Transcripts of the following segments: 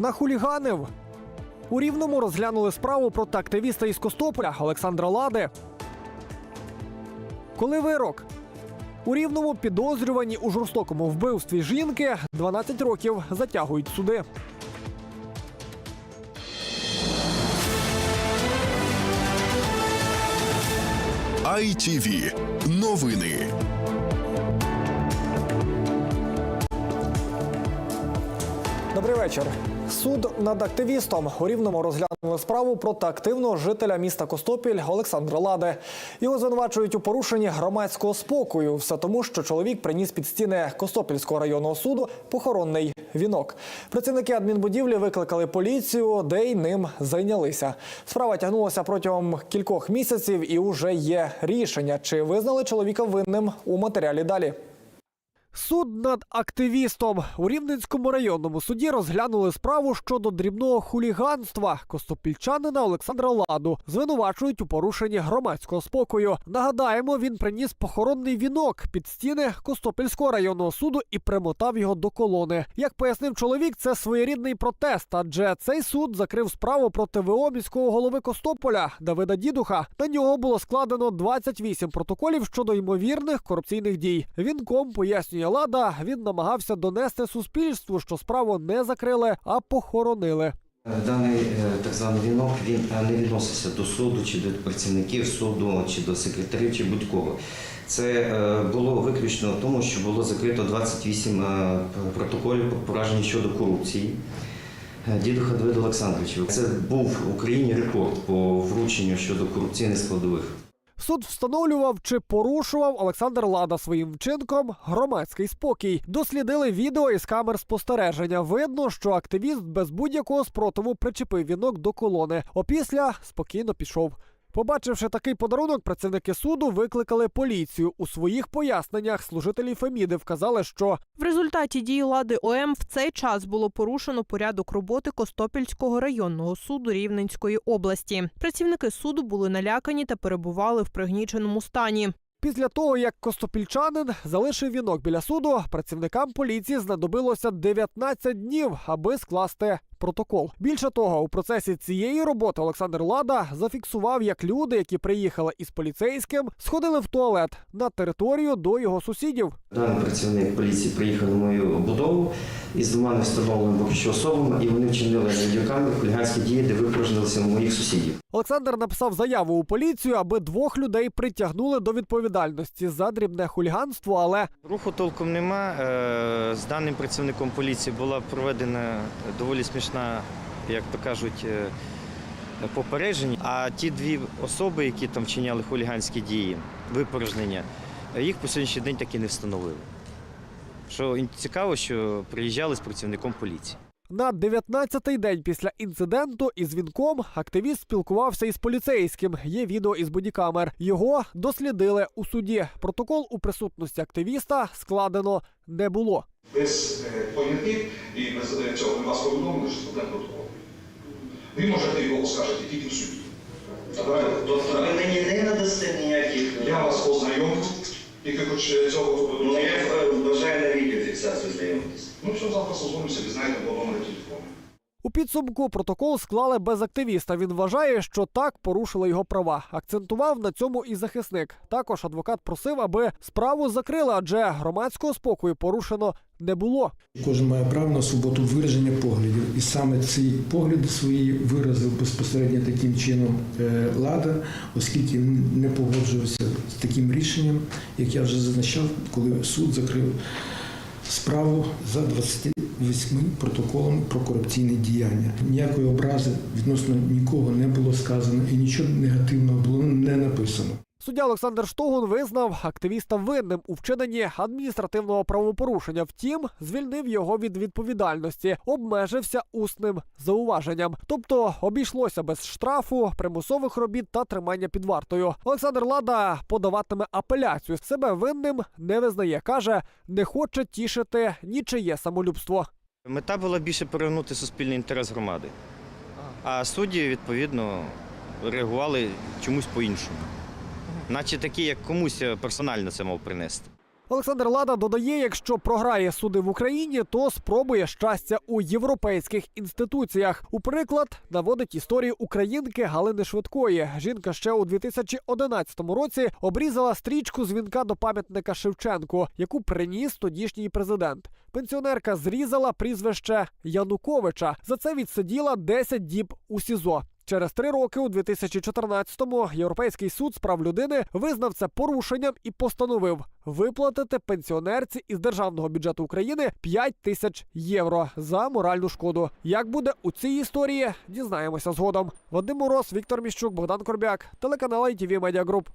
нахуліганив. У Рівному розглянули справу проти активіста із Костополя Олександра Лади. Коли вирок? У Рівному підозрювані у жорстокому вбивстві жінки 12 років затягують суди. ITV. Новини. Добрий вечір. Суд над активістом у Рівному розглянули справу проти активного жителя міста Костопіль Олександра Лади. Його звинувачують у порушенні громадського спокою. Все тому, що чоловік приніс під стіни Костопільського районного суду похоронний вінок. Працівники адмінбудівлі викликали поліцію, де й ним зайнялися. Справа тягнулася протягом кількох місяців, і уже є рішення, чи визнали чоловіка винним у матеріалі далі. Суд над активістом у Рівненському районному суді розглянули справу щодо дрібного хуліганства костопільчанина Олександра Ладу. Звинувачують у порушенні громадського спокою. Нагадаємо, він приніс похоронний вінок під стіни Костопільського районного суду і примотав його до колони. Як пояснив чоловік, це своєрідний протест, адже цей суд закрив справу проти ВО міського голови Костополя Давида Дідуха. На нього було складено 28 протоколів щодо ймовірних корупційних дій. Вінком пояснює Лада. Він намагався донести суспільству, що справу не закрили, а похоронили. Даний е, так званий вінок він е, не відноситься до суду, чи до працівників суду, чи до секретарів, чи будь-кого. Це е, було виключно в тому, що було закрито 28 е, протоколів про пораження щодо корупції. Е, Дідуха Давида Олександровича. Це був в Україні рекорд по врученню щодо корупційних складових. Суд встановлював, чи порушував Олександр Лада своїм вчинком громадський спокій. Дослідили відео із камер спостереження. Видно, що активіст без будь-якого спротиву причепив вінок до колони. Опісля спокійно пішов. Побачивши такий подарунок, працівники суду викликали поліцію. У своїх поясненнях служителі Феміди вказали, що В результаті дій лади ОМ в цей час було порушено порядок роботи Костопільського районного суду Рівненської області. Працівники суду були налякані та перебували в пригніченому стані. Після того, як костопільчанин залишив вінок біля суду, працівникам поліції знадобилося 19 днів, аби скласти протокол. Більше того, у процесі цієї роботи Олександр Лада зафіксував, як люди, які приїхали із поліцейським, сходили в туалет на територію до його сусідів. Даний працівник поліції приїхав на мою будову із двома невстановленими поки що особами, і вони вчинили на хуліганські дії, де використалися моїх сусідів. Олександр написав заяву у поліцію, аби двох людей притягнули до відповідальності за дрібне хуліганство, але Руху толком нема. Е, З даним працівником поліції була проведена доволі смішна, як то кажуть, е. А ті дві особи, які там вчиняли хуліганські дії, випорожнення, їх по сьогоднішній день так і не встановили. Що цікаво, що приїжджали з працівником поліції. На 19-й день після інциденту із вінком активіст спілкувався із поліцейським. Є відео із бодікамер. Його дослідили у суді. Протокол у присутності активіста складено не було. без е, і без е, цього ми вас повідомили, що складемо протокол. Ви можете його оскаржити тільки в суді. Тобто ви мені не надасте ніяких. Я вас ознайомлю, тільки хоч е, цього Ну, я е, бажаю на відеофіксацію знайомитися. Ну що завтра созвонимося, ви знаєте по номеру телефону. У підсумку протокол склали без активіста. Він вважає, що так порушили його права. Акцентував на цьому і захисник. Також адвокат просив, аби справу закрили, адже громадського спокою порушено не було. Кожен має право на свободу вираження поглядів, і саме ці погляди свої виразив безпосередньо таким чином е, Лада, оскільки він не погоджувався з таким рішенням, як я вже зазначав, коли суд закрив справу за 28 протоколами про корупційне діяння. Ніякої образи відносно нікого не було сказано і нічого негативного було не написано. Суддя Олександр Штогун визнав активіста винним у вчиненні адміністративного правопорушення. Втім, звільнив його від відповідальності, обмежився усним зауваженням. Тобто обійшлося без штрафу, примусових робіт та тримання під вартою. Олександр Лада подаватиме апеляцію. Себе винним не визнає. каже, не хоче тішити нічиє самолюбство. Мета була більше перевернути суспільний інтерес громади. А судді, відповідно, реагували чомусь по-іншому. Наче такі, як комусь персонально це мав принести. Олександр Лада додає, якщо програє суди в Україні, то спробує щастя у європейських інституціях. У приклад наводить історію українки Галини Швидкої. Жінка ще у 2011 році обрізала стрічку з до пам'ятника Шевченку, яку приніс тодішній президент. Пенсіонерка зрізала прізвище Януковича. За це відсиділа 10 діб у СІЗО. Через три роки у 2014-му Європейський суд з прав людини визнав це порушенням і постановив виплатити пенсіонерці із державного бюджету України 5 тисяч євро за моральну шкоду. Як буде у цій історії, дізнаємося згодом. Вадим Мороз, Віктор Міщук, Богдан Корбяк, телеканал ITV Media Group.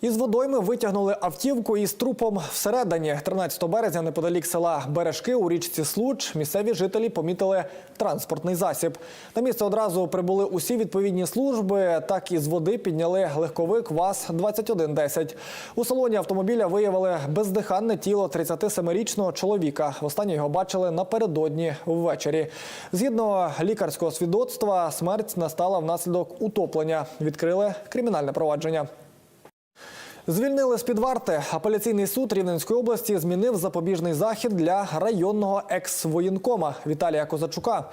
Із водойми витягнули автівку із трупом всередині. 13 березня неподалік села Бережки у річці Случ місцеві жителі помітили транспортний засіб. На місце одразу прибули усі відповідні служби. Так із води підняли легковик ВАЗ-2110. У салоні автомобіля виявили бездиханне тіло 37-річного чоловіка. Востаннє його бачили напередодні ввечері. Згідно лікарського свідоцтва, смерть настала внаслідок утоплення. Відкрили кримінальне провадження. Звільнили з під варти. Апеляційний суд Рівненської області змінив запобіжний захід для районного екс-воєнкома Віталія Козачука.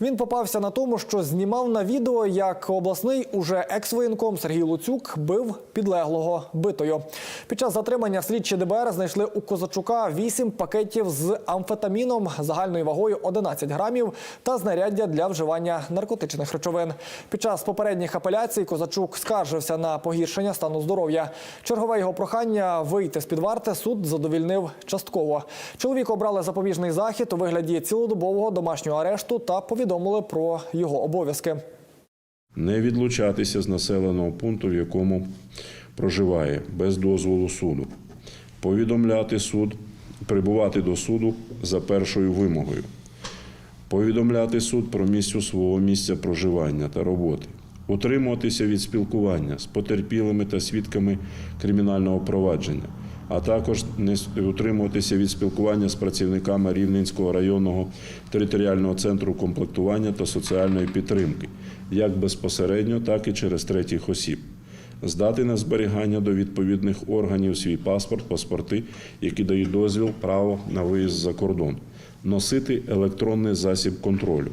Він попався на тому, що знімав на відео, як обласний уже екс-воєнком Сергій Луцюк бив підлеглого битою. Під час затримання слідчі ДБР знайшли у Козачука 8 пакетів з амфетаміном загальною вагою 11 грамів та знаряддя для вживання наркотичних речовин. Під час попередніх апеляцій Козачук скаржився на погіршення стану здоров'я. Чергове його прохання вийти з під варти суд задовільнив частково. Чоловіку обрали запобіжний захід у вигляді цілодобового домашнього арешту та повідомили про його обов'язки. не відлучатися з населеного пункту, в якому проживає, без дозволу суду, повідомляти суд, прибувати до суду за першою вимогою, повідомляти суд про місце свого місця проживання та роботи, утримуватися від спілкування з потерпілими та свідками кримінального провадження, а також не утримуватися від спілкування з працівниками Рівненського районного територіального центру комплектування та соціальної підтримки, як безпосередньо, так і через третіх осіб. Здати на зберігання до відповідних органів свій паспорт, паспорти, які дають дозвіл право на виїзд за кордон, носити електронний засіб контролю.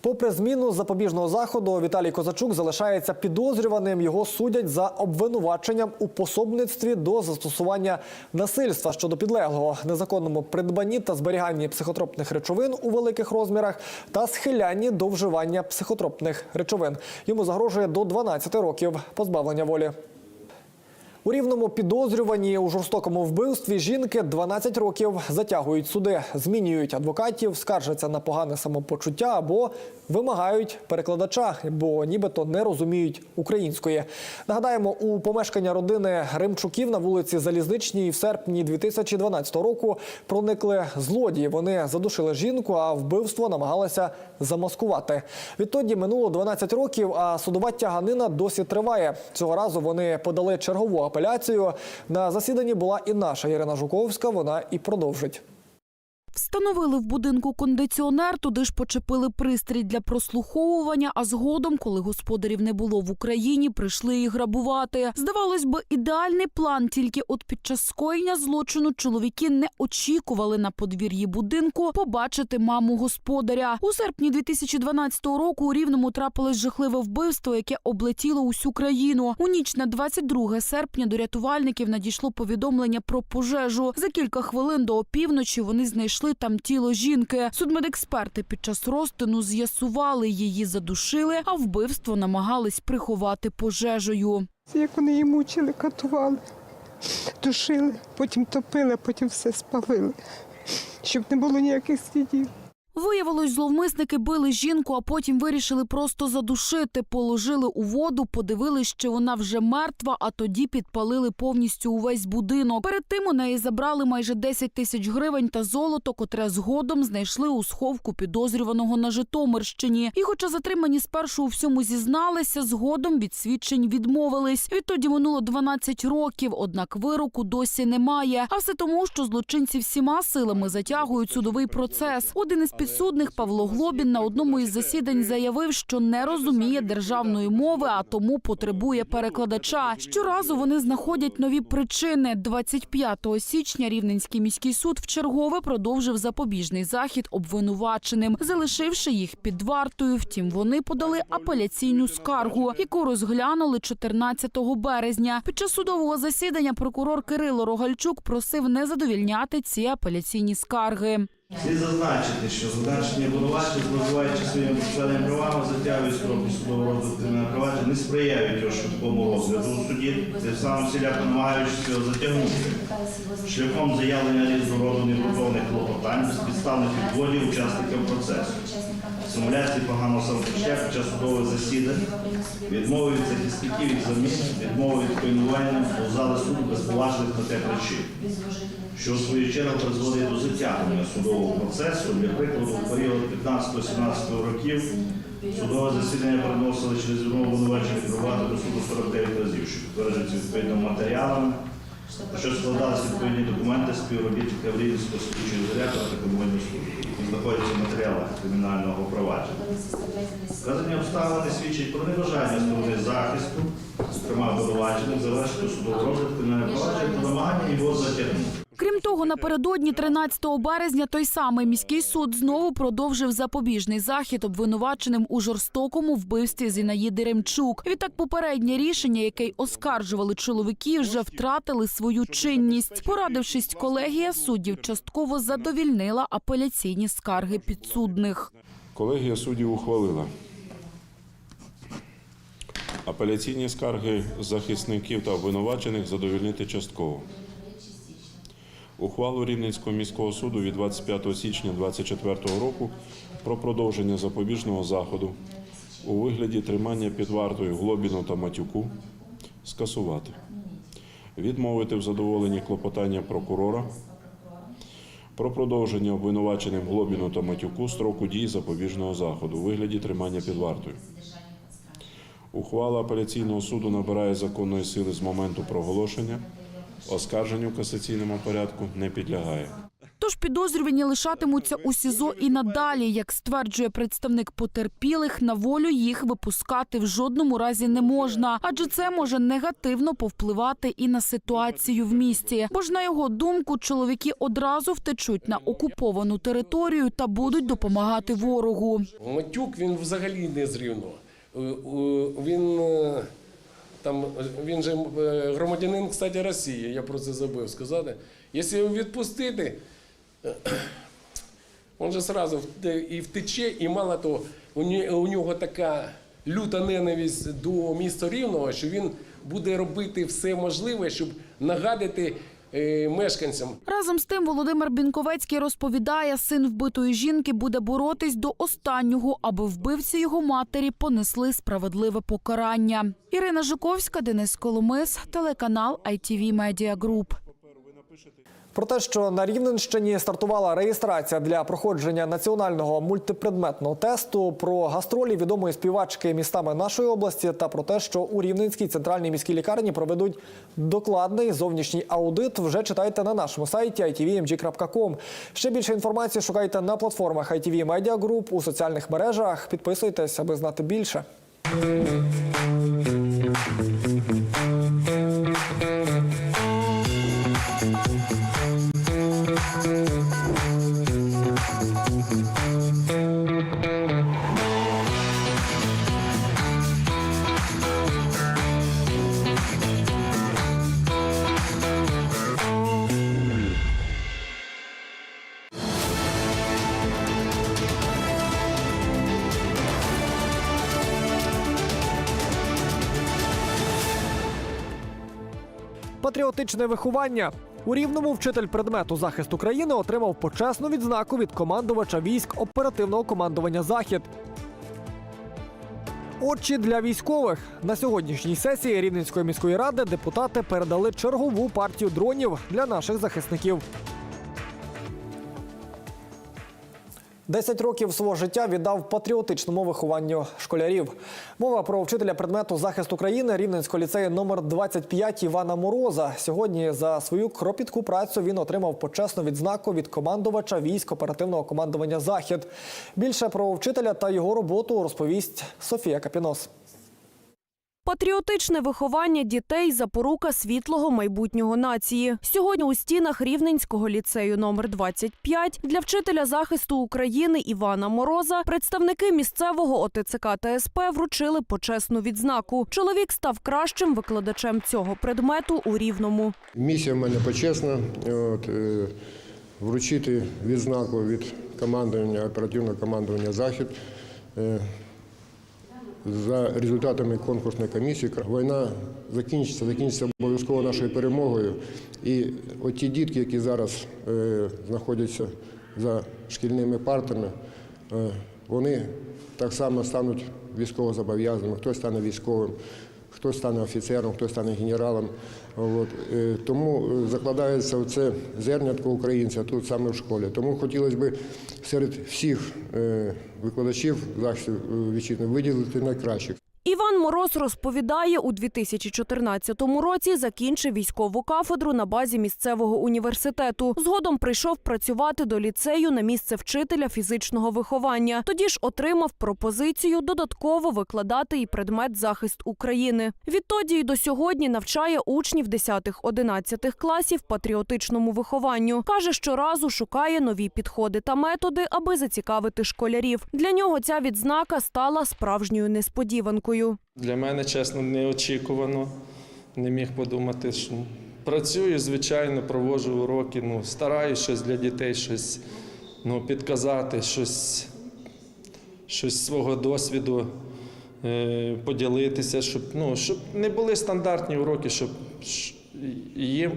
Попри зміну запобіжного заходу, Віталій Козачук залишається підозрюваним. Його судять за обвинуваченням у пособництві до застосування насильства щодо підлеглого, незаконному придбанні та зберіганні психотропних речовин у великих розмірах та схилянні до вживання психотропних речовин. Йому загрожує до 12 років позбавлення волі. У рівному підозрювані у жорстокому вбивстві жінки 12 років затягують суди, змінюють адвокатів, скаржаться на погане самопочуття або вимагають перекладача, бо нібито не розуміють української. Нагадаємо, у помешкання родини Римчуків на вулиці Залізничній в серпні 2012 року проникли злодії. Вони задушили жінку, а вбивство намагалися замаскувати. Відтоді минуло 12 років, а судова тяганина досі триває. Цього разу вони подали чергову апеляцію. На засіданні була і наша Ірина Жуковська. Вона і продовжить. Встановили в будинку кондиціонер, туди ж почепили пристрій для прослуховування. А згодом, коли господарів не було в Україні, прийшли їх грабувати. Здавалось би, ідеальний план. Тільки от під час скоєння злочину чоловіки не очікували на подвір'ї будинку побачити маму господаря. У серпні 2012 року у Рівному трапилось жахливе вбивство, яке облетіло усю країну. У ніч на 22 серпня до рятувальників надійшло повідомлення про пожежу. За кілька хвилин до опівночі вони знайшли там тіло жінки. Судмедексперти під час розтину з'ясували, її задушили, а вбивство намагались приховати пожежею. Як вони її мучили, катували, душили, потім топили, потім все спалили, щоб не було ніяких слідів. Виявилось, зловмисники били жінку, а потім вирішили просто задушити. Положили у воду, подивились, що вона вже мертва, а тоді підпалили повністю увесь будинок. Перед тим у неї забрали майже 10 тисяч гривень та золото, котре згодом знайшли у сховку підозрюваного на Житомирщині. І, хоча затримані спершу у всьому зізналися, згодом від свідчень відмовились. Відтоді минуло 12 років, однак вироку досі немає. А все тому, що злочинці всіма силами затягують судовий процес. Один із підсудних Павло Глобін на одному із засідань заявив, що не розуміє державної мови, а тому потребує перекладача. Щоразу вони знаходять нові причини. 25 січня Рівненський міський суд вчергове продовжив запобіжний захід обвинуваченим, залишивши їх під вартою. Втім, вони подали апеляційну скаргу, яку розглянули 14 березня. Під час судового засідання прокурор Кирило Рогальчук просив не задовільняти ці апеляційні скарги. Слід зазначити, що задачення обвинувачення, зловживаючи своїми процесуальними правами, затягують строки судового кримінального провадження, не сприяють його швидкому розгляду у суді, тим самим всіляко намагаючись його затягнути. Шляхом заявлення різного роду необґрунтованих клопотань, безпідставних відводів учасників процесу, симуляції поганого самопочуття під час судових засідань, відмови від захисників їх замін, відмови від до зали суду без поважних на те причин що в свою чергу призводить до затягнення судового процесу. Для прикладу, в період 15-17 років судове засідання переносили через одного обвинувачення прибувати до суду 49 разів, що підтверджується відповідними матеріалами, що складалися відповідні документи співробітника Рівненського слідчого ізолятора та комунальної служби, які знаходяться в матеріалах кримінального провадження. Вказані обставини свідчать про небажання сторони захисту, зокрема обвинувачених, завершити судовий розгляд кримінального провадження та намагання його затягнути. Крім того, напередодні 13 березня той самий міський суд знову продовжив запобіжний захід обвинуваченим у жорстокому вбивстві Зінаїди Ремчук. Відтак, попереднє рішення, яке й оскаржували чоловіки, вже втратили свою чинність. Порадившись, колегія суддів частково задовільнила апеляційні скарги підсудних. Колегія суддів ухвалила апеляційні скарги захисників та обвинувачених задовільнити частково. Ухвалу Рівненського міського суду від 25 січня 2024 року про продовження запобіжного заходу у вигляді тримання під вартою Глобіну та Матюку скасувати, відмовити в задоволенні клопотання прокурора про продовження обвинуваченим Глобіну та Матюку строку дії запобіжного заходу у вигляді тримання під вартою. Ухвала апеляційного суду набирає законної сили з моменту проголошення. Оскарженню в касаційному порядку не підлягає. Тож підозрювані лишатимуться у СІЗО і надалі, як стверджує представник потерпілих, на волю їх випускати в жодному разі не можна, адже це може негативно повпливати і на ситуацію в місті. Бо ж на його думку, чоловіки одразу втечуть на окуповану територію та будуть допомагати ворогу. Матюк він взагалі не з Рівного. Е, е, Він е, там він же е, громадянин, кстати, Росії. Я про це забув сказати. Якщо його відпустити, е, він же одразу і втече, і мало того, у нього така люта ненависть до міста Рівного, що він буде робити все можливе, щоб нагадати е, мешканцям Разом з тим Володимир Бінковецький розповідає, син вбитої жінки буде боротись до останнього, аби вбивці його матері понесли справедливе покарання. Ірина Жуковська, Денис Коломис, телеканал ITV Media Group. Про те, що на Рівненщині стартувала реєстрація для проходження національного мультипредметного тесту, про гастролі відомої співачки містами нашої області та про те, що у Рівненській центральній міській лікарні проведуть докладний зовнішній аудит. Вже читайте на нашому сайті itvmg.com. Ще більше інформації шукайте на платформах ITV Media Group у соціальних мережах. Підписуйтесь, аби знати більше. Патріотичне виховання. У рівному вчитель предмету захист України отримав почесну відзнаку від командувача військ оперативного командування Захід. Очі для військових на сьогоднішній сесії Рівненської міської ради депутати передали чергову партію дронів для наших захисників. Десять років свого життя віддав патріотичному вихованню школярів. Мова про вчителя предмету захист України Рівненського ліцею номер 25 Івана Мороза. Сьогодні за свою кропітку працю він отримав почесну відзнаку від командувача військ оперативного командування Захід. Більше про вчителя та його роботу розповість Софія Капінос. Патріотичне виховання дітей – запорука світлого майбутнього нації. Сьогодні у стінах Рівненського ліцею номер 25 для вчителя захисту України Івана Мороза представники місцевого ОТЦК та СП вручили почесну відзнаку. Чоловік став кращим викладачем цього предмету у Рівному. Місія в мене почесна. От, е, вручити відзнаку від командування, оперативного командування Захід. За результатами конкурсної комісії війна закінчиться, закінчиться обов'язково нашою перемогою. І от ті дітки, які зараз е, знаходяться за шкільними партами, е, вони так само стануть військовозобов'язаними, хтось стане військовим, хтось стане офіцером, хто стане генералом. От. е, Тому е, закладається це зернятко українця тут саме в школі. Тому хотілося б серед всіх е, викладачів захисту вітчизни виділити найкращих. Іван Мороз розповідає, у 2014 році закінчив військову кафедру на базі місцевого університету. Згодом прийшов працювати до ліцею на місце вчителя фізичного виховання. Тоді ж отримав пропозицію додатково викладати і предмет захист України. Відтоді й до сьогодні навчає учнів 10-11 класів патріотичному вихованню. Каже, щоразу шукає нові підходи та методи, аби зацікавити школярів. Для нього ця відзнака стала справжньою несподіванкою. Для мене, чесно, неочікувано. Не міг подумати, що працюю, звичайно, проводжу уроки, ну, стараюся щось для дітей, щось ну, підказати, щось, щось свого досвіду е, поділитися, щоб, ну, щоб не були стандартні уроки, щоб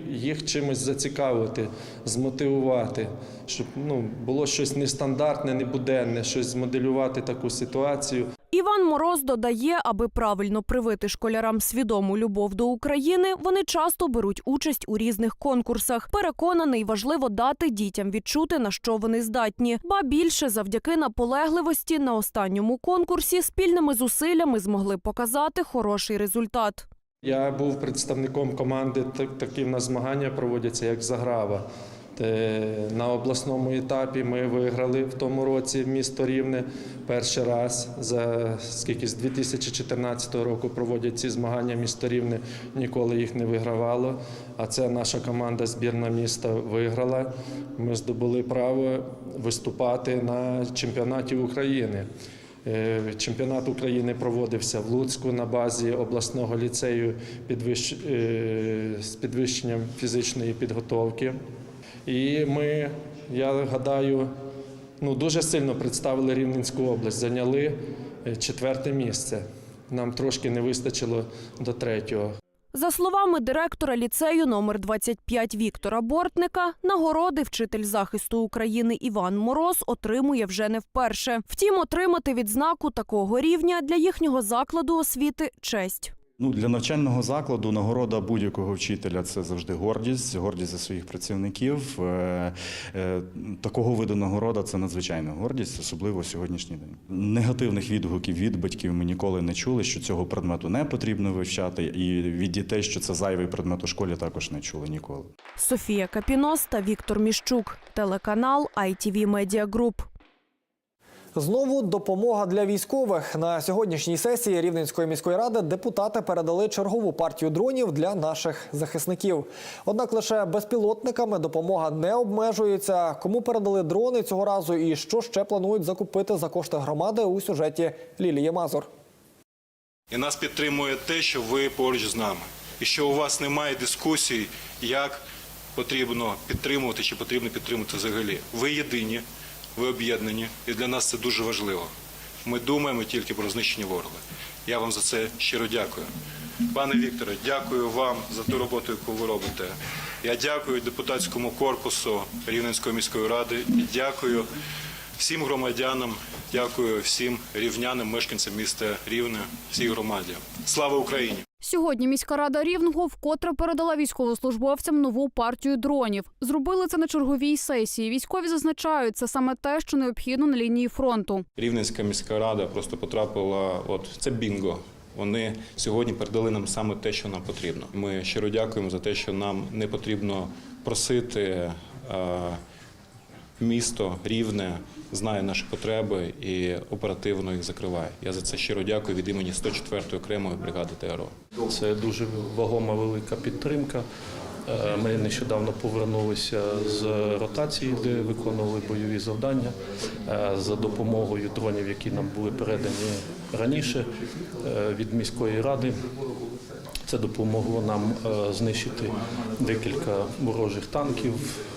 їх чимось зацікавити, змотивувати, щоб ну, було щось нестандартне, небуденне, щось змоделювати таку ситуацію. Іван Мороз додає, аби правильно привити школярам свідому любов до України, вони часто беруть участь у різних конкурсах. Переконаний, важливо дати дітям відчути, на що вони здатні. Ба більше завдяки наполегливості на останньому конкурсі спільними зусиллями змогли показати хороший результат. Я був представником команди, такі в нас змагання проводяться, як Заграва. На обласному етапі ми виграли в тому році місто Рівне перший раз. За скільки з 2014 року проводять ці змагання місто Рівне, ніколи їх не вигравало. А це наша команда збірна міста виграла. Ми здобули право виступати на чемпіонаті України. Е, Чемпіонат України проводився в Луцьку на базі обласного ліцею е, з підвищенням фізичної підготовки. І ми, я гадаю, ну, дуже сильно представили Рівненську область, зайняли е, четверте місце. Нам трошки не вистачило до третього. За словами директора ліцею номер 25 Віктора Бортника, нагороди вчитель захисту України Іван Мороз отримує вже не вперше. Втім, отримати відзнаку такого рівня для їхнього закладу освіти честь. Ну, для навчального закладу нагорода будь-якого вчителя це завжди гордість, гордість за своїх працівників. Е, е, Такого виду нагорода це надзвичайна гордість, особливо сьогоднішній день. Негативних відгуків від батьків ми ніколи не чули, що цього предмету не потрібно вивчати, і від дітей, що це зайвий предмет у школі, також не чули ніколи. Софія Капінос та Віктор Міщук. Телеканал ITV Media Group. Знову допомога для військових на сьогоднішній сесії Рівненської міської ради депутати передали чергову партію дронів для наших захисників. Однак лише безпілотниками допомога не обмежується. Кому передали дрони цього разу і що ще планують закупити за кошти громади у сюжеті Лілії Мазур. І нас підтримує те, що ви поруч з нами, і що у вас немає дискусій, як потрібно підтримувати чи потрібно підтримувати взагалі. Ви єдині, ви об'єднані, і для нас це дуже важливо. Ми думаємо тільки про знищення ворога. Я вам за це щиро дякую. Пане Вікторе, дякую вам за ту роботу, яку ви робите. Я дякую депутатському корпусу Рівненської міської ради і дякую всім громадянам, дякую всім рівнянам, мешканцям міста Рівне, всій громаді. Слава Україні! Сьогодні міська рада Рівного вкотре передала військовослужбовцям нову партію дронів. Зробили це на черговій сесії. Військові зазначають, це саме те, що необхідно на лінії фронту. Рівненська міська рада просто потрапила. От це бінго. Вони сьогодні передали нам саме те, що нам потрібно. Ми щиро дякуємо за те, що нам не потрібно просити. е, Місто рівне знає наші потреби і оперативно їх закриває. Я за це щиро дякую від імені 104-ї окремої бригади ТРО. Це дуже вагома велика підтримка. Е, Ми нещодавно повернулися з ротації, де виконували бойові завдання е, за допомогою дронів, які нам були передані раніше е, від міської ради. Це допомогло нам е, знищити декілька ворожих танків,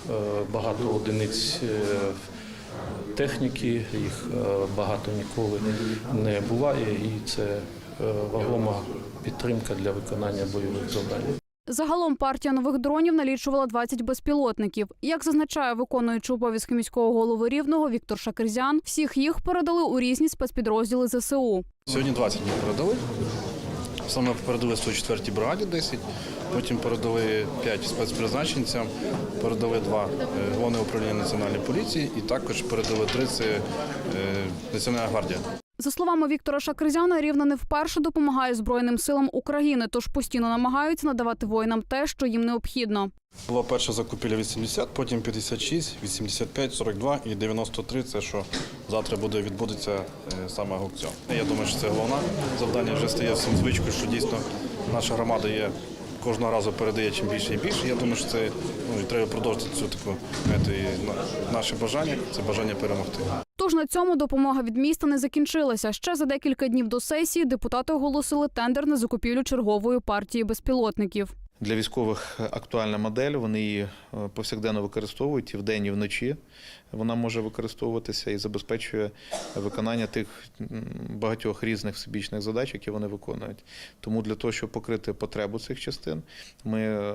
е, багато одиниць е, техніки, їх багато ніколи не буває, і це вагома підтримка для виконання бойових завдань. Загалом партія нових дронів налічувала 20 безпілотників. Як зазначає виконуючий обов'язки міського голови Рівного Віктор Шакерзян, всіх їх передали у різні спецпідрозділи ЗСУ. Сьогодні 20 ми передали. Саме передали 104-й бригаді 10, потім передали 5 спецпризначенцям, передали 2 головне управління національної поліції і також передали 3 це е, Національна гвардія. За словами Віктора Шакерзяна, Рівне не вперше допомагає Збройним силам України, тож постійно намагаються надавати воїнам те, що їм необхідно. Була перша закупівля 80, потім 56, 85, 42 і 93 – це що завтра буде відбудеться е, саме аукціон. Я думаю, що це головне завдання вже стає всім звичкою, що дійсно наша громада є кожного разу передає чим більше і більше. Я думаю, що це ну, і треба продовжити цю таку знаєте, наше бажання це бажання перемогти. Тож на цьому допомога від міста не закінчилася. Ще за декілька днів до сесії депутати оголосили тендер на закупівлю чергової партії безпілотників. Для військових актуальна модель, вони її е, повсякденно використовують і вдень, і вночі. Вона може використовуватися і забезпечує виконання тих багатьох різних всебічних задач, які вони виконують. Тому для того, щоб покрити потребу цих частин, ми е,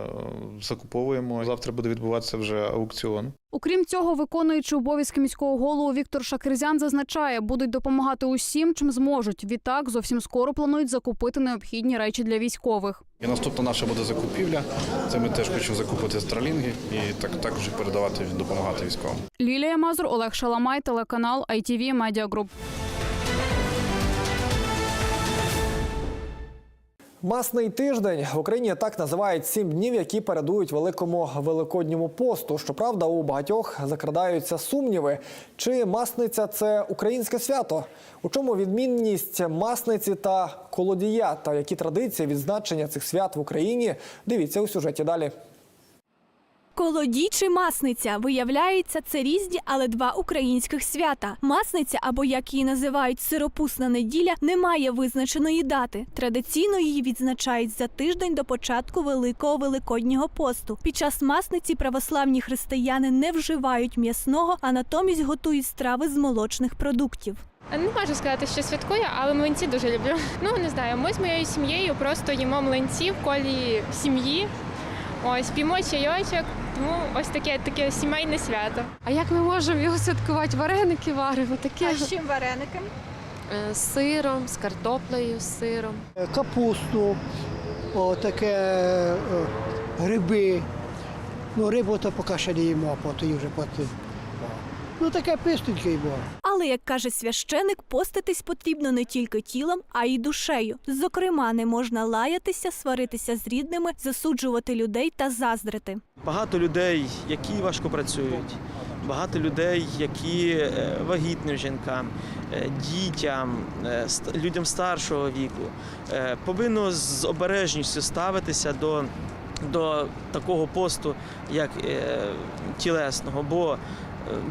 закуповуємо. Завтра буде відбуватися вже аукціон. Окрім цього, виконуючи обов'язки міського голову Віктор Шакерзян зазначає, будуть допомагати усім, чим зможуть. Відтак зовсім скоро планують закупити необхідні речі для військових. І наступна наша буде закупівля. Це ми теж хочемо закупити стралінги і так також передавати допомагати військовим. Лілія Мазур, Олег Шаламай, телеканал ITV Media Group. Масний тиждень в Україні так називають сім днів, які передують великому великодньому посту. Щоправда, у багатьох закрадаються сумніви, чи масниця це українське свято. У чому відмінність масниці та колодія, та які традиції відзначення цих свят в Україні? Дивіться у сюжеті далі. Колодій чи масниця виявляється, це різні, але два українських свята. Масниця, або як її називають сиропусна неділя, не має визначеної дати. Традиційно її відзначають за тиждень до початку великого великоднього посту. Під час масниці православні християни не вживають м'ясного, а натомість готують страви з молочних продуктів. Не можу сказати, що святкую, але млинці дуже люблю. Ну не знаю, ми з моєю сім'єю просто їмо млинці в колі сім'ї. Ось п'ємо чайочок, тому ось таке таке сімейне свято. А як ми можемо його святкувати? Вареники варимо таке. А з чим вареником? З сиром, з картоплею, з сиром. капусту, о, таке е, гриби. Ну, рибу то поки ще не їмо, а потім вже потім. Ну, таке пистеньке ймо. Але як каже священик, поститись потрібно не тільки тілом, а й душею. Зокрема, не можна лаятися, сваритися з рідними, засуджувати людей та заздрити. Багато людей, які важко працюють, багато людей, які е, вагітним жінкам, е, дітям, е, людям старшого віку, повинно з обережністю ставитися до, до такого посту, як е, тілесного. Бо е,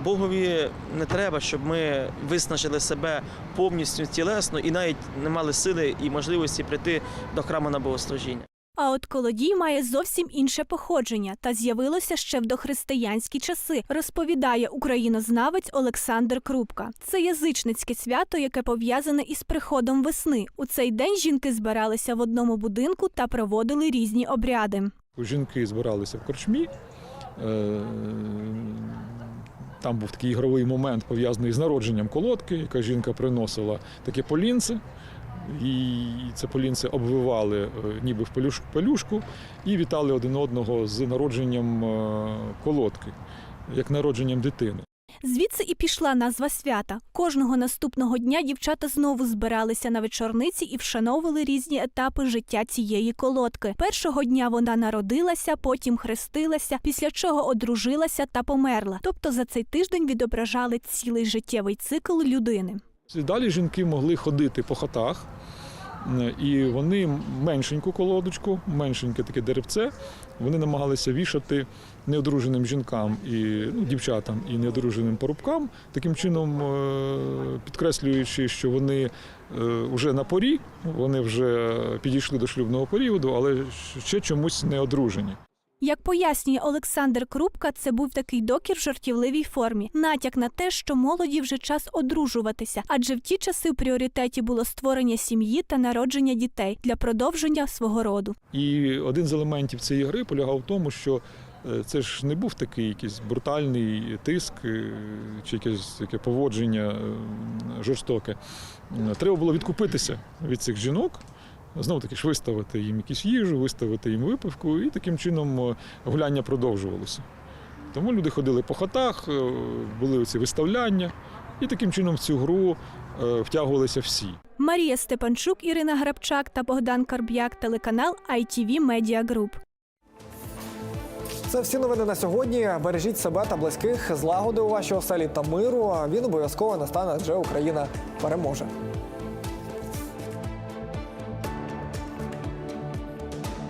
Богові не треба, щоб ми виснажили себе повністю тілесно і навіть не мали сили і можливості прийти до храму на богослужіння. А от колодій має зовсім інше походження та з'явилося ще в дохристиянські часи, розповідає українознавець Олександр Крупка. Це язичницьке свято, яке пов'язане із приходом весни. У цей день жінки збиралися в одному будинку та проводили різні обряди. Жінки збиралися в корчмі. Е, Там був такий ігровий момент пов'язаний з народженням колодки, яка жінка приносила таке полінце, І це полінці обвивали е, ніби в пелюш- пелюшку і вітали один одного з народженням е, колодки, як народженням дитини. Звідси і пішла назва свята. Кожного наступного дня дівчата знову збиралися на вечорниці і вшановували різні етапи життя цієї колодки. Першого дня вона народилася, потім хрестилася, після чого одружилася та померла. Тобто за цей тиждень відображали цілий життєвий цикл людини. Далі жінки могли ходити по хатах, е, і вони меншеньку колодочку, меншеньке таке деревце, вони намагалися вішати неодруженим жінкам і ну, дівчатам і неодруженим парубкам, таким чином е, підкреслюючи, що вони вже на порі, вони вже підійшли до шлюбного періоду, але ще чомусь не одружені. Як пояснює Олександр Крупка, це був такий докір в жартівливій формі, натяк на те, що молоді вже час одружуватися, адже в ті часи в пріоритеті було створення сім'ї та народження дітей для продовження свого роду. І один з елементів цієї гри полягав в тому, що е, це ж не був такий якийсь брутальний тиск е, чи якесь таке поводження е, жорстоке. Треба було відкупитися від цих жінок. Знову таки ж виставити їм якусь їжу, виставити їм випивку, і таким чином е, гуляння продовжувалося. Тому люди ходили по хатах, е, були ці виставляння, і таким чином в цю гру е, втягувалися всі. Марія Степанчук, Ірина Грабчак та Богдан Карб'як, телеканал ITV Media Group. Це всі новини на сьогодні. Бережіть себе та близьких, злагоди у вашій оселі та миру. Він обов'язково настане, адже Україна переможе.